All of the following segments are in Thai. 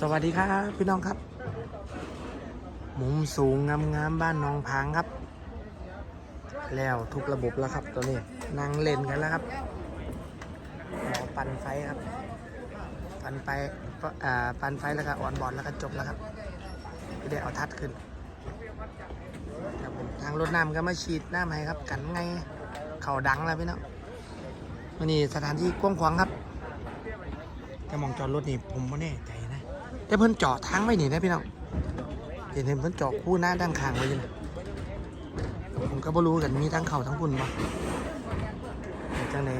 สวัสดีครับ พี่น้องครับ มุมสูงงามๆบ้านหนองพางครับ แล้วทุกระบบแล้วครับตัวนี้นั่งเล่นกันแล้วครับหมอปั่นไฟครับ ปั่นไฟอ่าปั่นไฟแล้วก็ออนบอลแล้วก็จบแล้วครับไม่ได้เอาทัดขึ้นครับผมทางรถน้ำก็มาฉีดน้ำให้ครับ กันไงเข่าดังแล้วพี่น้องวันนี้สถานที่กว้างขวางครับแต่มองจอดรถนี่ผมไม่แน่ใจ แต่เพิ่นเจาะทางไว้นี่นะพี่น้องเห็นเห็นเพิ่นเจาะคู่หน้าด้านข้างไว้อยู่นะผมก็บ่รู้กันมีทั้งเข่าทั้งคุณบ่จังเลย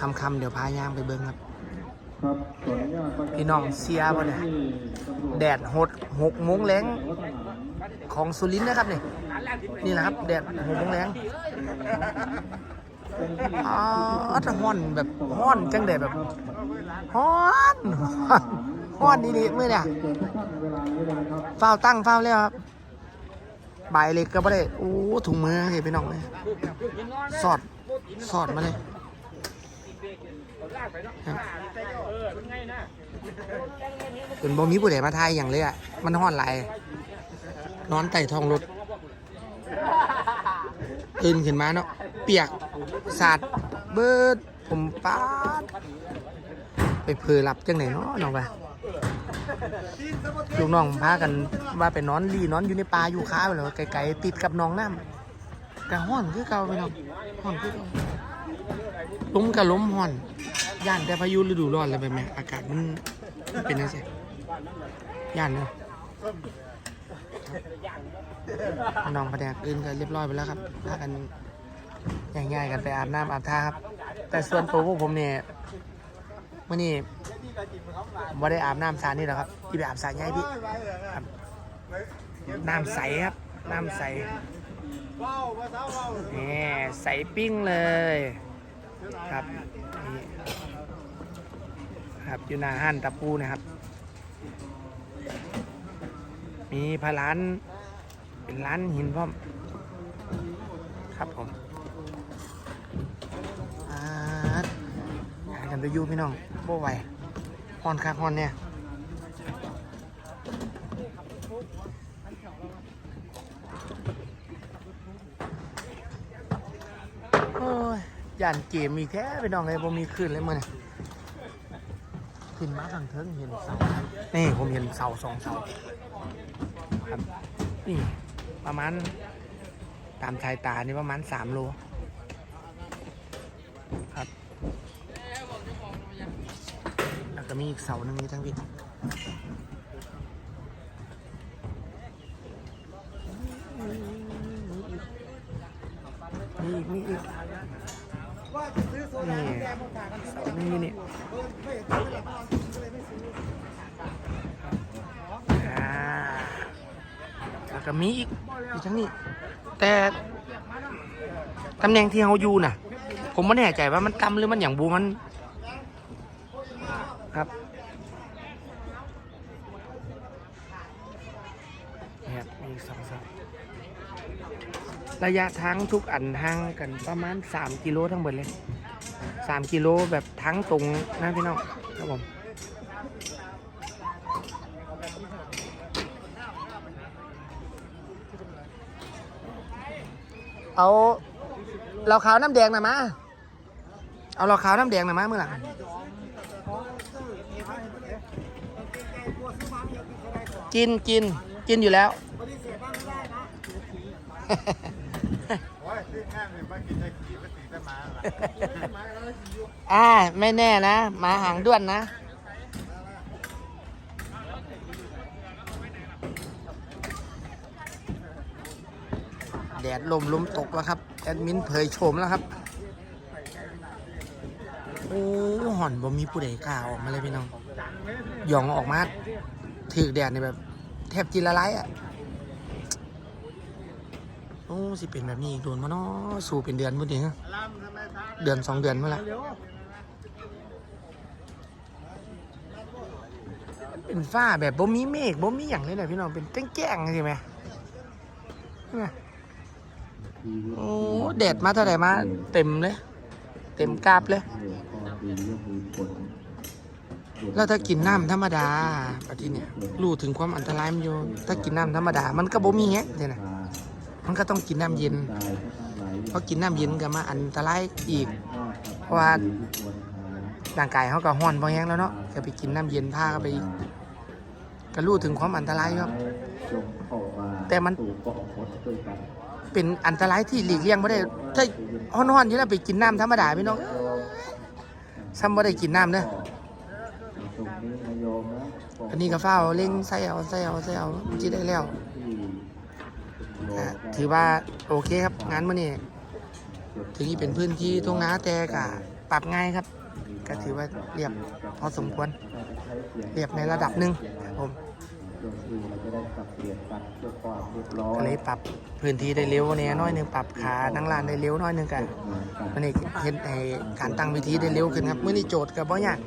คำคำเดี๋ยวพายางไปเบิ่งครับ พี่น้องเสียบ่เนี่ยแดดหดหกโมงแรงของสุรินนะครับนี่นี่แหละครับแดดหกโมงแรงอ๋อถ้าฮ้อนแบบฮ้อนจังแดดแบบฮ้อน ฮ้อนฮ้อนนี่นี่เมื่อเนี่ยเชิญทุกท่านเวลานี้เลยนะครับเฝ้าวตั้งเฝ้าวแล้วครับใบายเหล็กก็ไม่ได้โอ้ถุงมือเห็นพี่น้องเลยสอดสอดมาเลยครับเป็นบ่มีผู้ใดมาทายอย่างเลยอะ มันห้อนไหลายนอนไต่ท้องรถตื่นขึ้นมาเนาะเปียกสาดเบิดผมป๊าด ไปเพลอหลับจังไหนเนาะน้องไป ลูกน้องพากันว่าไปนอนรีนอนอยู่ในป่าอยู่ค้าไปเลยไกลๆติดกับน้องน้ำกระห้อนคือเก่าไปน้องห้อนคือเก่าลมกะล้มห้อน ย่านแต่พายุฤดูร้อนเลยไปไหมอากาศมันเป็นยังไงย่านเนาะน้องแผนกอื่นก็เรียบร้อยไปแล้วครับพากันง่ายๆกันไปอาบน้ำอาบท่าครับ แต่ส่วนตัวพวกผมเนี่ยมื่อนี้ ว่าได้อาบน้ำสานี่หรอกครับที่ไปอาบสาใหญ่พี่ครับน้ำใสครับน้ำใสนี่ใสปิ้งเลยครับนี่ครับอยู่หน้าห้านตะปูนะครับ มีพาร้านเป็นร้านหินพร้อมครับผมอ่าหากันไปอยู่พี่น้องโบไหว ฮอนคักฮอนเนี่ยโอ้ยย่านเกมมีแท้ไปน้องเลยผมมีขึ้นเลยมื่อนี่ขึ้นมาทางเทิงเห็นเสา นี่ผมเห็นเสาสองเสาครับนี่ประมาณตามชายตานี่ประมาณสามโลครับ แล้ว ก็มีอีกเสาหนึงนี่ทั้งวิทมีอีกมีอีกนี่เสาหนึงนี่นี่อ่าแล้วก็มีอีกอีกทั้งนี้ แต่ตำแหน่งที่เขาอยู่น่ะ ผมไม่แน่ใจว่ามันกำหรือมันอย่างบูมัน ครับนี่ครับมีสองเสาระยะทางทุกอันห่างกันประมาณ 3 กิโลทั้งหมดเลย 3 กิโลแบบทั้งตรงนะพี่น้องครับผมเอาเราขาวน้ำแดงหน่อยมา เอาเราขาวน้ำแดงหน่อยมาเมื่อไหร่ กินกินกินอยู่แล้วอ่าไม่แน่นะหมาหางด้วนนะ แดดลมลมตกแล้วครับ แอดมินเผยโฉมแล้วครับ โอ้ห่อนบ่มีผู้ใดกล้าออกมาเลยพี่น้องหย่องออกมา ถือแดดนี่แบบ แทบจิละลายอะโอ้สิเป็นแบบนี้อีกโดนมาเนาะสู่เป็นเดือนพุ่นเองเดือนสองเดือนมื่อไหร่เป็นฝ้าแบบบ่มีเมฆบ่มีอย่างเลยนะพี่น้องเป็นแจ้งๆใช่ไหมใช่ไหมโอ้แดดมาเท่าไหร่มา เต็มเลย เต็มกราบเลย แล้วถ้ากินน้ำธรรมดาปฏิเนี่ยรู้ถึงความอันตรายมันอยู่ถ้ากินน้ำธรรมดา มันก็บ่มีแฮะเนี่ยนะมันก็ต้องกินน้ำเย็นเพราะกินน้ำเย็นก็มาอันตรายอีก เพราะว่าร่างกายเขาก็ห้อนพอแห้งแล้วเนาะก็ไปกินน้ำเย็นพาก็ไปก็รู้ถึงความอันตรายครับ แต่มันเป็นอันตรายที่หลีกเลี่ยงไม่ได้ ถ้าห้อนๆอยู่แล้วไปกินน้ำธรรมดาพี่น้องซ้ำไม่ได้กินน้ำเด้อ อันนี้ก็เฝ้าเล่งใส่เอาใส่เอาใส่เอาจีได้แล้วอะถือว่าโอเคครับงานมื่อนี้ถึงที่เป็นพื้นที่ทุ่งนาแต่ก็ปรับง่ายครับ ก็ถือว่าเรียบพอสมควร เรียบในระดับหนึ่งครับผม ก็เลยปรับพื้นที่ได้เร็วเนี่ยน้อยหนึงปรับขานั่งลานได้เร็วน้อยหนึงกันมันนี่เห็นให้การตั้งวิธีได้เร็วขึ้นครับเมื่อนี้โจทย์กับบ่ยาก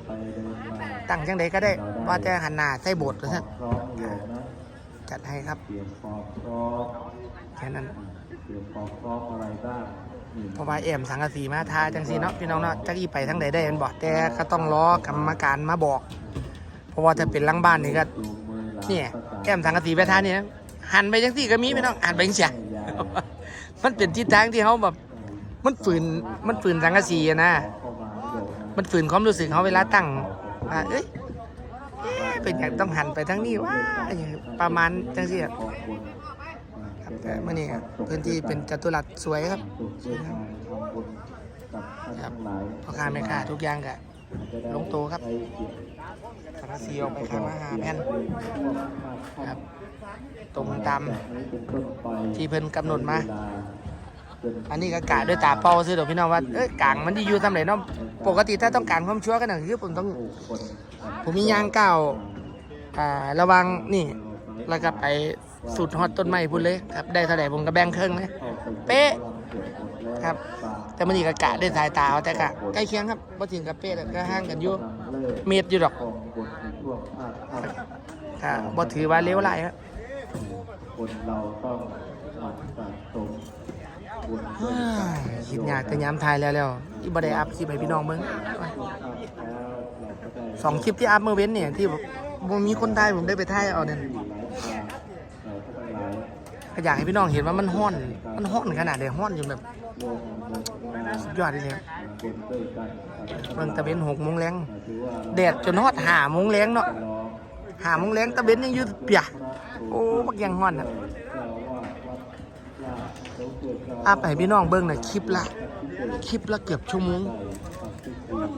ตั้งจังใดก็ได้ว่าแต่หันหน้าใส่โบทท่านจัดให้ครับเตรียมความพร้อมแค่นั้นเตรียมความพร้อมอะไรบ้างนี่เพราะว่าแอมสังกะสีมาทาจังสีเนาะพี่น้องเนาะจักอีไปทั้งใดได้แมันบอกแต่ก็ต้องรอกรรมการมาบอก เพราะว่าถ้าเป็นหลังบ้านนี่ก็จูงมือหลา นเนี่ยประสานแอมสังกะสีไปทานเนี่ยหันไปจังสี่ก็มีพี่น้องหันไปจังเสียมันเป็นทิศทางที่เขาแบบ มันฝืนมันฝืนสังกะสีอะนะเข้ามาเดี๋ยวนะมันฝืนความรู้สึกเขาเวลาตั้งว่าเอ้ยเอ๊ะเป็นอย่างต้องหันไปทางนี้ว่าอย่างประมาณจังสี่อะขอบคุณครับแต่เมื่อนี้ครับพื้นที่เป็นจัตุรัสสวยครับสุขด้วยการทำบุญกับท่านทั้งหลายพ่อค้าแม่ค้าทุกอย่างก็จะได้ ลงตัวครับใช้เกียรติสังกะสีออกไปข้างมาหาแผ่นครับ ตรงตามจากนี้เป็นต้นไปที่เพิ่นกำหนดมา อันนี้ก็กะด้วยตาเป้าซื้อเดี๋ยวพี่น้องว่า เอ้ยกลางมันดีอยู่ทำไหนเนาะ ปกติถ้าต้องการความชัวกันหนึ่งคือผมต้อง ผมมียางก้าวอ่า ระวังนี่ แล้วก็ไปสุดฮอตต้นไม้พุ่นเลยครับ ได้เท่าไหร่ผมก็แบ่งครึ่องนะเป๊ะครับ แต่มันนี่ก็กะด้สายตาเอาแต่กะใกล้เคียงครับบ่ถึงกับเป๊ะแต่ก็ห่างกันอยู่เมตรอยู่ดอกของบนในช่วงภาคค่ำก็บ่ถือว่าเลวร้ายครับคนเราต้องหมั่นสะสมบุญด้วอ้ายการคิดยากแต่ยามทายแล้วแล้วที่บ่ได้อัพคลิปให้พี่น้องเบิ่งสองคลิปที่อัพเมื่อเว้นเนี่ยที่บ่มีคนถ่ายผมได้ไปถ่ายเอาเนี่ยหลายทางเราก็อยากให้พี่น้องเห็นว่ามันฮ้อน มันฮ้อนขนาดใดฮ้อนอยู่แบบ สุดยอดเลยครับบุญด้วยกันเบิ่งตะเวนหกโมงแรงถือว่าแดดจนฮอดห้าโมงแรงเนาะร้องห้าโมงแรงตะเวนยังอยู่เปียกโอ้บักยังฮ้อนอะเจ้าว่าวัดลาดเขาเกิดเจ้าอัพให้พี่น้องเบิ่งน่ะคลิปละคลิปละเกือบชั่วโมง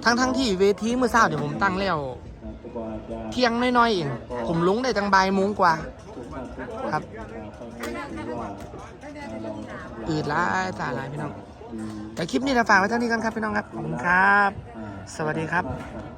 ทั้งทั้งๆที่เวทีเมื่อเช้าเดี๋ยวผมตั้งแล้วเที่ยงน้อยๆเอง ผมลงได้ตั้งบ่ายโมงกว่า ครับอืดร้ายตาลายพี่น้อง แต่คลิปนี้เราฝากไว้เท่านี้กันครับพี่น้องครับขอบคุณครับ สวัสดีครับบ